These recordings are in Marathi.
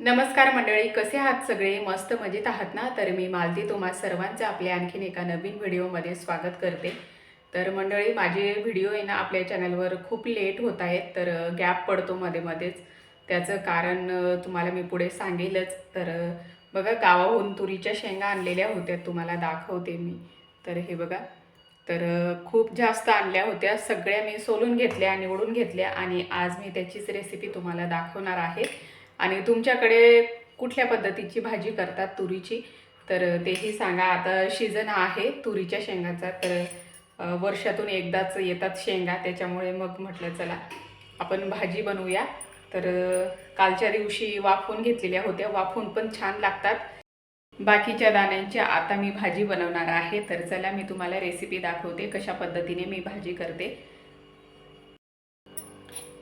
नमस्कार मंडळी कसे आहात सगळे? मस्त मजेत आहात ना? तर मी मालती तुम्हा सर्वांचं आपल्या आणखीन एका नवीन व्हिडिओमध्ये स्वागत करते. तर मंडळी माझे व्हिडिओ आहे ना आपल्या चॅनलवर खूप लेट होत आहेत तर गॅप पडतो मध्ये मध्येच. त्याचं कारण तुम्हाला मी पुढे सांगेलच. तर बघा गावाहून तुरीच्या शेंगा आणलेल्या होत्या तुम्हाला दाखवते मी. तर हे बघा. तर खूप जास्त आणल्या होत्या सगळ्या मी सोलून घेतल्या निवडून घेतल्या आणि आज मी त्याचीच रेसिपी तुम्हाला दाखवणार आहे. आणि तुमच्याकडे कुठल्या पद्धतीची भाजी करतात तुरीची? तर तेही सांगा. आता सीझन आहे तुरीच्या शेंगाचा तर वर्षातून एकदाच येतात शेंगा त्याच्यामुळे मग म्हटलं चला आपण भाजी बनवूया. तर कालच्या दिवशी वाफवून घेतलेल्या होत्या. वाफवून पण छान लागतात. बाकीच्या दाण्यांच्या आता मी भाजी बनवणार आहे. तर चला मी तुम्हाला रेसिपी दाखवते कशा पद्धतीने मी भाजी करते.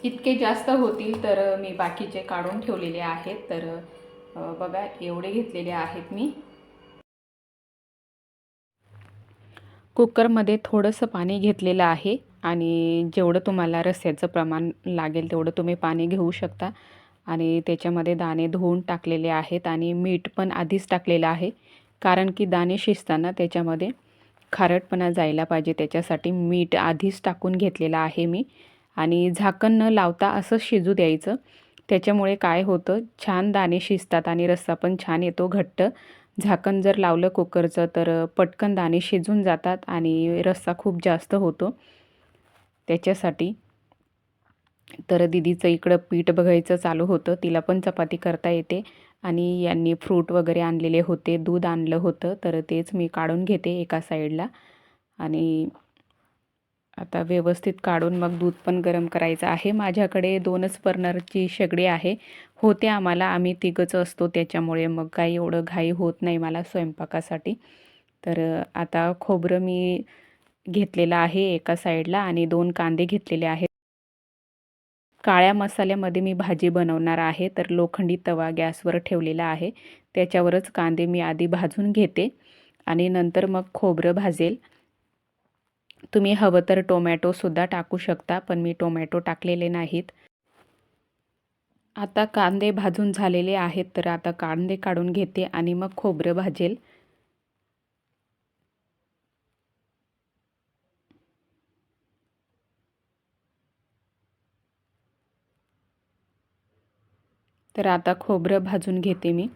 इतके जास्त होतील तर मी बाकीचे काढून ठेवलेले आहेत. तर बघा एवढे घेतलेले आहेत मी. कुकरमध्ये थोडंसं पाणी घेतलेलं आहे आणि जेवढं तुम्हाला रस्स्याचं प्रमाण लागेल तेवढं तुम्ही पाणी घेऊ शकता. आणि त्याच्यामध्ये दाणे धुवून टाकलेले आहेत आणि मीठ पण आधीच टाकलेलं आहे. कारण की दाणे शिजताना त्याच्यामध्ये खारटपणा जायला पाहिजे. त्याच्यासाठी मीठ आधीच टाकून घेतलेलं आहे मी. आणि झाकण न लावता असं शिजू द्यायचं. त्याच्यामुळे काय होतं छान दाणे शिजतात आणि रस्सा पण छान येतो घट्ट. झाकण जर लावलं कुकरचं तर पटकन दाणे शिजून जातात आणि रस्सा खूप जास्त होतो. त्याच्यासाठी तर दिदीचं इकडं पीठ बघायचं चालू होतं तिला पण चपाती करता येते आणि यांनी फ्रूट वगैरे आणलेले होते दूध आणलं होतं तर तेच मी काढून घेते एका साईडला. आणि आता व्यवस्थित काढून मग दूध पण गरम करायचं आहे. माझ्याकडे दोनच बर्नरची शेगडी आहे. होते आम्हाला. आम्ही तिघंच असतो त्याच्यामुळे मग काही एवढं घाई होत नाही मला स्वयंपाकासाठी. तर आता खोबरं मी घेतलेलं आहे एका साईडला आणि दोन कांदे घेतलेले आहेत. काळ्या मसाल्यामध्ये मी भाजी बनवणार आहे. तर लोखंडी तवा गॅसवर ठेवलेला आहे. त्याच्यावरच कांदे मी आधी भाजून घेते आणि नंतर मग खोबरं भाजेल. तुम्ही हवं तर टोमॅटोसुद्धा टाकू शकता पण मी टोमॅटो टाकलेले नाहीत. आता कांदे भाजून झालेले आहेत तर आता कांदे काढून घेते आणि मग खोबरं भाजेल. तर आता खोबरं भाजून घेते मी.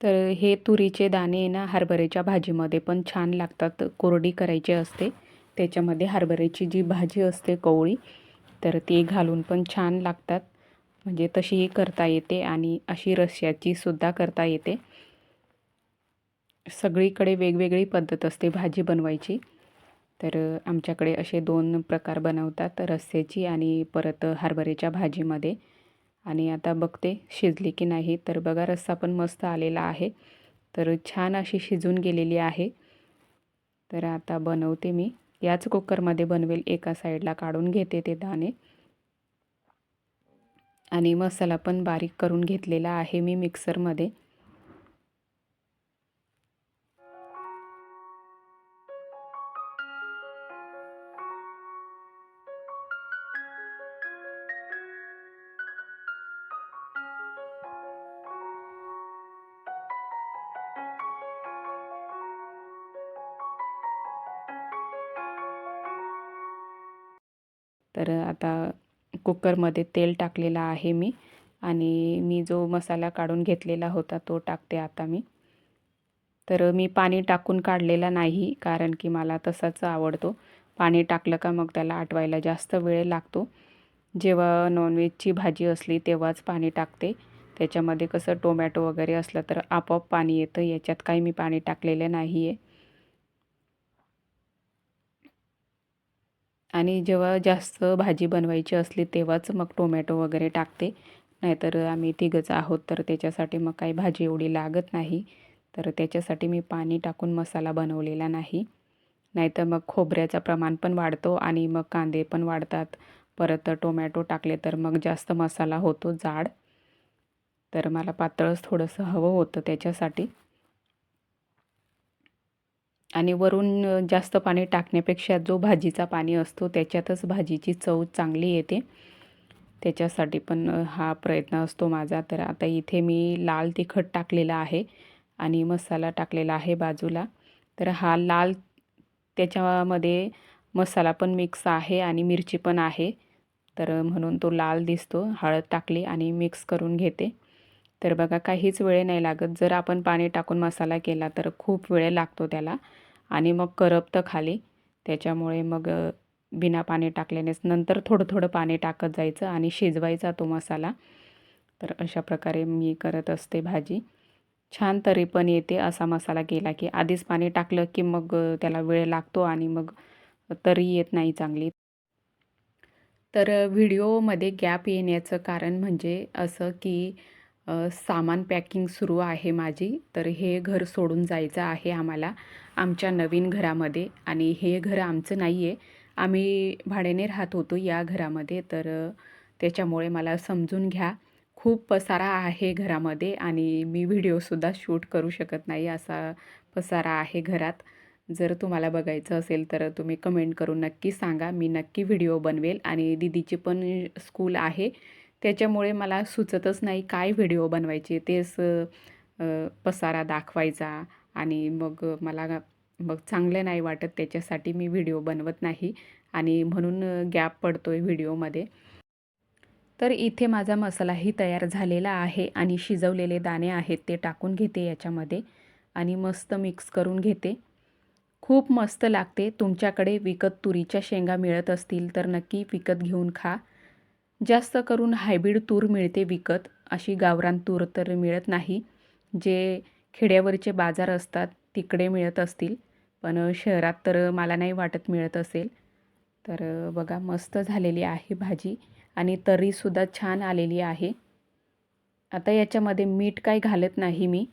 तर हे तुरीचे दाणे ना हरभऱ्याच्या भाजीमध्ये पण छान लागतात. कोरडी करायची असते. त्याच्यामध्ये हरभऱ्याची जी भाजी असते कवळी तर ती घालून पण छान लागतात. म्हणजे तशीही करता येते आणि अशी रश्याची सुद्धा करता येते. सगळीकडे वेगवेगळी पद्धत असते भाजी बनवायची. तर आमच्याकडे असे दोन प्रकार बनवतात रस्स्याची आणि परत हरभऱ्याच्या भाजीमध्ये. आणि आता बघते शिजली की नाही. तर बघा रस्सा पण मस्त आलेला आहे. तर छान अशी शिजून गेलेली आहे. तर आता बनवते मी. याच कुकरमध्ये बनवेल एका साईडला काढून घेते ते दाणे. आणि मसाला पण बारीक करून घेतलेला आहे मी मिक्सरमध्ये. तर आता कुकरमध्ये तेल टाकलेलं आहे मी आणि मी जो मसाला काढून घेतलेला होता तो टाकते आता मी. तर मी पाणी टाकून काढलेला नाही कारण की मला तसाच आवडतो. पाणी टाकलं का मग त्याला आटवायला जास्त वेळ लागतो. जेव्हा नॉनव्हेजची भाजी असली तेव्हाच पाणी टाकते. त्याच्यामध्ये कसं टोमॅटो वगैरे असलं तर आपोआप पाणी येतं. याच्यात काही मी पाणी टाकलेलं नाही आहे आणि जेव्हा जास्त भाजी बनवायची असली तेव्हाच मग टोमॅटो वगैरे टाकते. नाहीतर आम्ही तिघंच आहोत तर त्याच्यासाठी मग काही भाजी एवढी लागत नाही. तर त्याच्यासाठी मी पाणी टाकून मसाला बनवलेला नाही. नाहीतर मग खोबऱ्याचं प्रमाण पण वाढतो आणि मग कांदे पण वाढतात. परत टोमॅटो टाकले तर मग जास्त मसाला होतो जाड. तर मला पातळच थोडंसं हवं होतं त्याच्यासाठी. आणि वरून जास्त पाणी टाकण्यापेक्षा जो भाजीचा पाणी असतो त्याच्यातच भाजीची चव चांगली येते. त्याच्यासाठी पण हा प्रयत्न असतो माझा. तर आता इथे मी लाल तिखट टाकलेला आहे आणि मसाला टाकलेला आहे बाजूला. तर हा लाल त्याच्यामध्ये मसाला पण मिक्स आहे आणि मिरची पण आहे. तर म्हणून तो लाल दिसतो. हळद टाकली आणि मिक्स करून घेते. तर बघा काहीच वेळ नाही लागत. जर आपण पाणी टाकून मसाला केला तर खूप वेळ लागतो त्याला. आणि मग करपतं खाली. त्याच्यामुळे मग बिना पाणी टाकल्यानेच नंतर थोडं थोडं पाणी टाकत जायचं आणि शिजवायचा तो मसाला. तर अशा प्रकारे मी करत असते भाजी. छान तरी पण येते असा मसाला केला की आधीच पाणी टाकलं की मग त्याला वेळ लागतो आणि मग तरी येत नाही चांगली. तर व्हिडिओमध्ये गॅप येण्याचं कारण म्हणजे असं की सामान पॅकिंग सुरू आहे माझी. तर हे घर सोडून जायचं आहे आम्हाला आमच्या नवीन घरामध्ये. आणि हे घर आमचं नाही आहे आम्ही भाड्याने राहत होतो या घरामध्ये. तर त्याच्यामुळे मला समजून घ्या. खूप पसारा आहे घरामध्ये आणि मी व्हिडिओसुद्धा शूट करू शकत नाही असा पसारा आहे घरात. जर तुम्हाला बघायचं असेल तर तुम्ही कमेंट करून नक्की सांगा. मी नक्की व्हिडिओ बनवेल आणि दिदीची पण स्कूल आहे. त्याच्यामुळे मला सुचतच नाही काय व्हिडिओ बनवायचे तेच पसारा दाखवायचा आणि मग मला मग चांगलं नाही वाटत त्याच्यासाठी मी व्हिडिओ बनवत नाही आणि म्हणून गॅप पडतो आहे व्हिडिओमध्ये. तर इथे माझा मसालाही तयार झालेला आहे आणि शिजवलेले दाणे आहेत ते टाकून घेते याच्यामध्ये आणि मस्त मिक्स करून घेते. खूप मस्त लागते. तुमच्याकडे विकत तुरीच्या शेंगा मिळत असतील तर नक्की विकत घेऊन खा. जास्त करून हायब्रिड तूर मिळते विकत. अशी गावरान तूर तर मिळत नाही. जे खेड्यावरचे बाजार असतात तिकडे मिळत असतील. पण शहरात तर मला नाही वाटत मिळत असेल. तर बघा मस्त झालेली आहे भाजी आणि तरीसुद्धा छान आलेली आहे. आता याच्यामध्ये मीठ काय घालत नाही मी.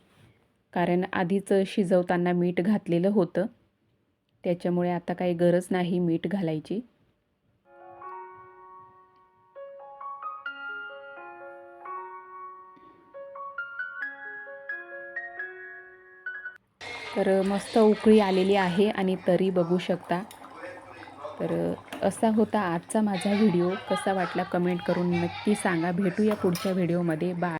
कारण आधीच शिजवताना मीठ घातलेलं होतं. त्याच्यामुळे आता काही गरज नाही मीठ घालायची. तर मस्त उकळी आलेली आहे आणि तरी बघू शकता. तर असा होता आजचा माझा व्हिडिओ. कसा वाटला कमेंट करून नक्की सांगा. भेटूया पुढच्या व्हिडिओमध्ये. बाय.